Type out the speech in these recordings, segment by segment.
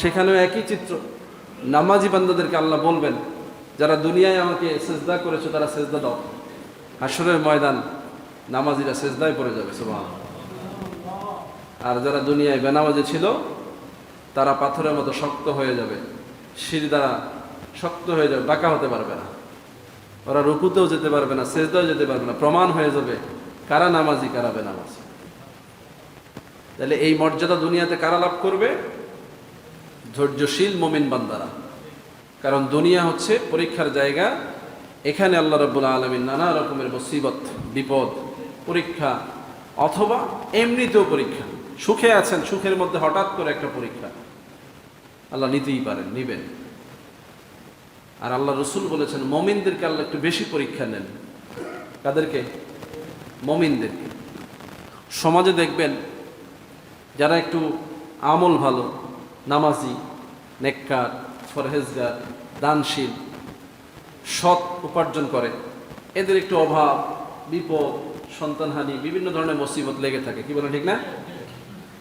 সেখানেও একই চিত্র। নামাজি বান্দাদেরকে আল্লাহ বলবেন, যারা দুনিয়ায় আমাকে সেজদা করেছ, তারা সেজদা দাও। হাসরের ময়দান, নামাজিরা সেজদায় পড়ে যাবে সুবহান আর যারা দুনিয়ায় বেনামাজি ছিল, তারা পাথরের মতো শক্ত হয়ে যাবে। সিঁড়ি দ্বারা শক্ত হয়ে যাবে, বাঁকা হতে পারবে না। ওরা রুকুতেও যেতে পারবে না, সেজদাও যেতে পারবে না, প্রমাণ হয়ে যাবে কারা নামাজি, কারা বেনামাজি। তাহলে এই মর্যাদা দুনিয়াতে কারা লাভ করবে? ধৈর্যশীল মোমিন বান্দারা। কারণ দুনিয়া হচ্ছে পরীক্ষার জায়গা, এখানে আল্লাহ রব্বুল আলমিন নানা রকমের মুসিবত, বিপদ, পরীক্ষা, অথবা এমনিতেও পরীক্ষা। সুখে আছেন, সুখের মধ্যে হঠাৎ করে একটা পরীক্ষা। আল্লাহ নিতেই পারেন, নিবেন। আর আল্লাহ রসুল বলেছেন, মমিনদেরকে আল্লাহ একটু বেশি পরীক্ষা নেন। তাদেরকে মমিনদেরকে। সমাজে দেখবেন, যারা একটু আমল ভালো নামাজি, নেককার, ফরহেজগার, দানশীল, সৎ উপার্জন করে। এদের একটু অভাব, বিপদ, সন্তানহানি, বিভিন্ন ধরনের মুসিবত লেগে থাকে। কি বলেন ঠিক না?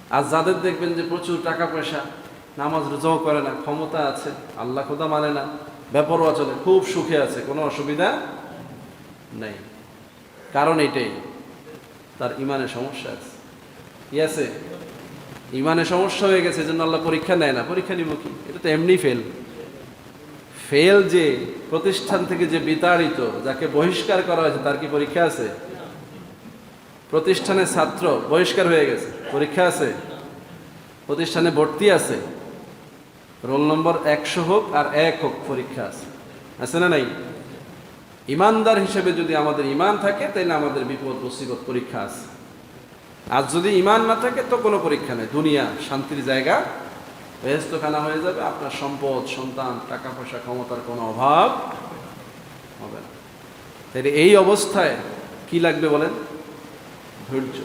আর যাদের দেখবেন যে প্রচুর টাকা পয়সা, নামাজ রোজাও করে না, ক্ষমতা আছে, আল্লাহ খোদা মানে না ব্যাপারও চলে, খুব সুখে আছে, কোনো অসুবিধা নেই। কারণ এটাই, তার ইমানের সমস্যা আছে। আছে ইমানে সমস্যা হয়ে গেছে জন্য আল্লাহ পরীক্ষা নেয় না। পরীক্ষা নিব কি? এটা তো এমনি ফেল ফেল যে প্রতিষ্ঠান থেকে যে বিতাড়িত, যাকে বহিষ্কার করা হয়েছে, তার কি পরীক্ষা আছে? প্রতিষ্ঠানের ছাত্র বহিষ্কার হয়ে গেছে, পরীক্ষা আছে। প্রতিষ্ঠানে ভর্তি আছে। রোল নম্বর একশো হোক আর এক হোক, পরীক্ষা আছে। আছে না নাই? ইমানদার হিসেবে যদি আমাদের ইমান থাকে তাহলে আমাদের বিপদ, মুসিবত, পরীক্ষা আছে। আর যদি ইমান না থাকে, তো কোনো পরীক্ষা নেই। দুনিয়া, শান্তির জায়গা। বেহস্তখানা হয়ে যাবে, আপনার সম্পদ, সন্তান টাকা পয়সা ক্ষমতার কোনো অভাব হবে না। তাহলে এই অবস্থায় কি লাগবে বলেন? ধৈর্য।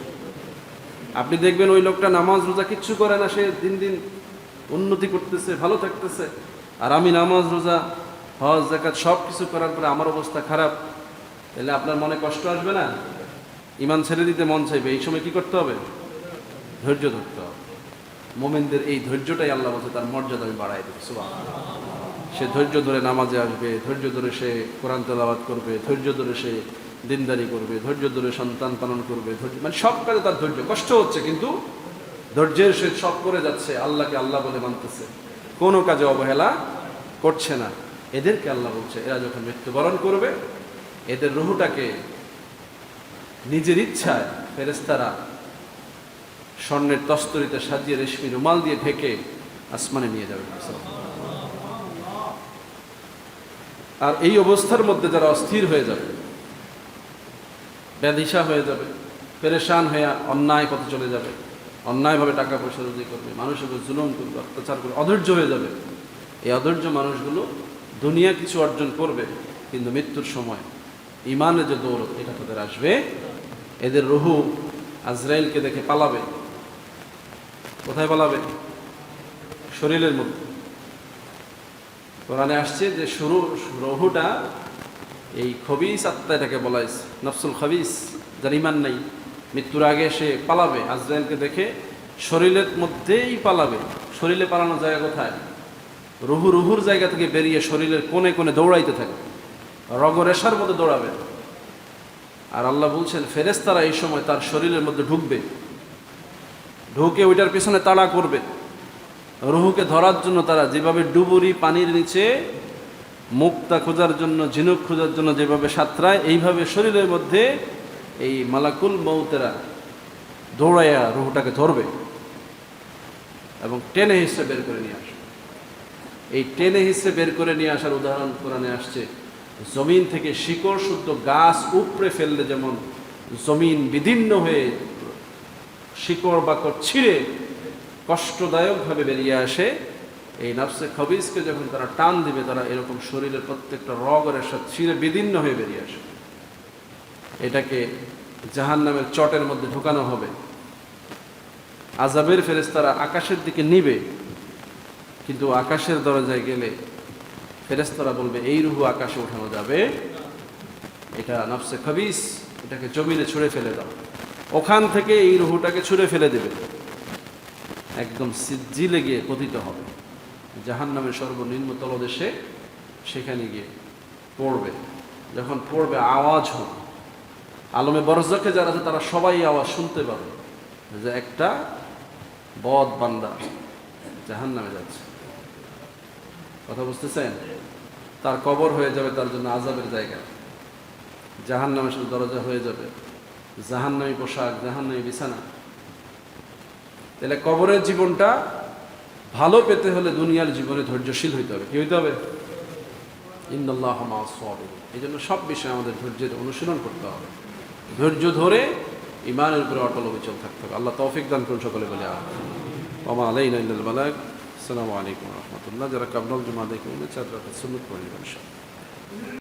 আপনি দেখবেন ওই লোকটা নামাজ রোজা কিচ্ছু করে না, সে দিন দিন উন্নতি করতেছে, ভালো থাকতেছে। আর আমি নামাজ রোজা, হজ জাকাত সব কিছু করার পরে আমার অবস্থা খারাপ, তাহলে আপনার মনে কষ্ট আসবে না? ইমান ছেড়ে দিতে মন চাইবে, এই সময় কি করতে হবে? ধৈর্য ধরতে হবে। মোমেনদের এই ধৈর্যটাই আল্লাহ বলছে, তার মর্যাদা আমি বাড়াই দেবে সুবাহ সে ধৈর্য ধরে নামাজে আসবে, ধৈর্য ধরে সে কোরআন তেলাওয়াত করবে, ধৈর্য ধরে সে দিনদারি করবে, ধৈর্য ধরে সন্তান পালন করবে, ধৈর্য মানে সব কাজে তার ধৈর্য। কষ্ট হচ্ছে কিন্তু ধৈর্যের সে সব করে যাচ্ছে, আল্লাহকে আল্লাহ বলে মানতেছে। কোনো কাজে অবহেলা করছে না। এদেরকে আল্লাহ বলছে, এরা যখন মৃত্যুবরণ করবে, এদের রুহুটাকে নিজের ইচ্ছায় ফেরেস্তারা স্বর্ণের তস্তরিতে সাজিয়ে রেশমি রুমাল দিয়ে ঢেকে আসমানে নিয়ে যাবে। আর এই অবস্থার মধ্যে যারা অস্থির হয়ে যাবে ব্যাধিসা হয়ে যাবে, পেরেশান হয়ে অন্যায় পথে চলে যাবে, অন্যায়ভাবে টাকা পয়সা রুজি করবে, মানুষের উপর জুলুম করবে, অত্যাচার করবে, অধৈর্য হয়ে যাবে, এই অধৈর্য মানুষগুলো দুনিয়া কিছু অর্জন করবে, কিন্তু মৃত্যুর সময় ইমানের যে দৌলত, এটা তাদের আসবে এদের রুহু আজরাইলকে দেখে পালাবে। কোথায় পালাবে? শরীরের মধ্যে। কোরআনে আসছে যে শুরু, রহুটা এই খবিস আত্মা এটাকে বলা হয়েছে, নফসুল খবিস, যার ইমান নাই। মৃত্যুর আগে সে পালাবে, আজরাইলকে দেখে শরীরের মধ্যেই পালাবে। শরীরে পালানোর জায়গা কোথায়? রুহু রুহুর জায়গা থেকে বেরিয়ে শরীরের কোণে কোণে দৌড়াইতে থাকে। রগরেশার মধ্যে দৌড়াবে। আর আল্লাহ বলছেন ফেরেস্তারা এই সময় তার শরীরের মধ্যে ঢুকবে। ঢুকে ওইটার পিছনে তাড়া করবে। রুহুকে ধরার জন্য তারা যেভাবে ডুবুরি পানির নিচে মুক্তা খোঁজার জন্য, ঝিনুক খোঁজার জন্য যেভাবে সাঁতরায়, এইভাবে শরীরের মধ্যে এই মালাকুল মৌতেরা দৌড়াইয়া রুহুটাকে ধরবে এবং টেনে হিসেবে বের করে নিয়ে আসবে। এই টেনে হিসেবে বের করে নিয়ে আসার উদাহরণ কোরআনে আসছে। জমিন থেকে শিকড় শুদ্ধ গাছ উপড়ে ফেললে যেমন জমিন বিদীর্ণ হয়ে শিকড় বাকড় ছিঁড়ে কষ্টদায়কভাবে বেরিয়ে আসে, এই নাফসে খবিজকে যখন তারা টান দিবে, তারা এরকম শরীরের প্রত্যেকটা রগরের সাথে ছিঁড়ে বিদীর্ণ হয়ে বেরিয়ে আসে। এটাকে জাহান নামের চটের মধ্যে ঢোকানো হবে। আজাবের ফেরেস্তারা আকাশের দিকে নিবে, কিন্তু আকাশের দরজায় গেলে ফেরেস্তারা বলবে, এই রুহু আকাশে উঠানো যাবে। এটা নফসে খবিস, এটাকে জমিনে ছুঁড়ে ফেলে দাও। ওখান থেকে এই রুহুটাকে ছুঁড়ে ফেলে দেবে। একদম সিজ্জিলে গিয়ে পতিত হবে। জাহান নামের সর্বনিম্ন তলদেশে সেখানে গিয়ে পড়বে। যখন পড়বে, আওয়াজ হবে। আলমে বরজকে যারা আছে, তারা সবাই আওয়াজ শুনতে পাবে যে একটা বদ বান্দা জাহান নামে যাচ্ছে। কথা বুঝতেছেন? তার কবর হয়ে যাবে তার জন্য আজাবের জায়গা। জাহান নামে শুধু দরজা হয়ে যাবে। জাহান নামী পোশাক জাহান নামী বিছানা। তাহলে কবরের জীবনটা ভালো পেতে হলে দুনিয়ার জীবনে ধৈর্যশীল হইতে হবে। কি হইতে হবে? ইন্দাল্লাহ এই জন্য সব বিষয়ে আমাদের ধৈর্যের অনুশীলন করতে হবে। ধৈর্য ধরে ইমানের উপরে অটল অবিচল থাকতে হবে। আল্লাহ তৌফিক দান করুন সকলে বলে আমা আলাইনা বালাগ। আসসালামু আলাইকুম রহমতুল্লাহ। যারা কাবলাল জমা দেখে চার রাখাত সুন্নত পড়ে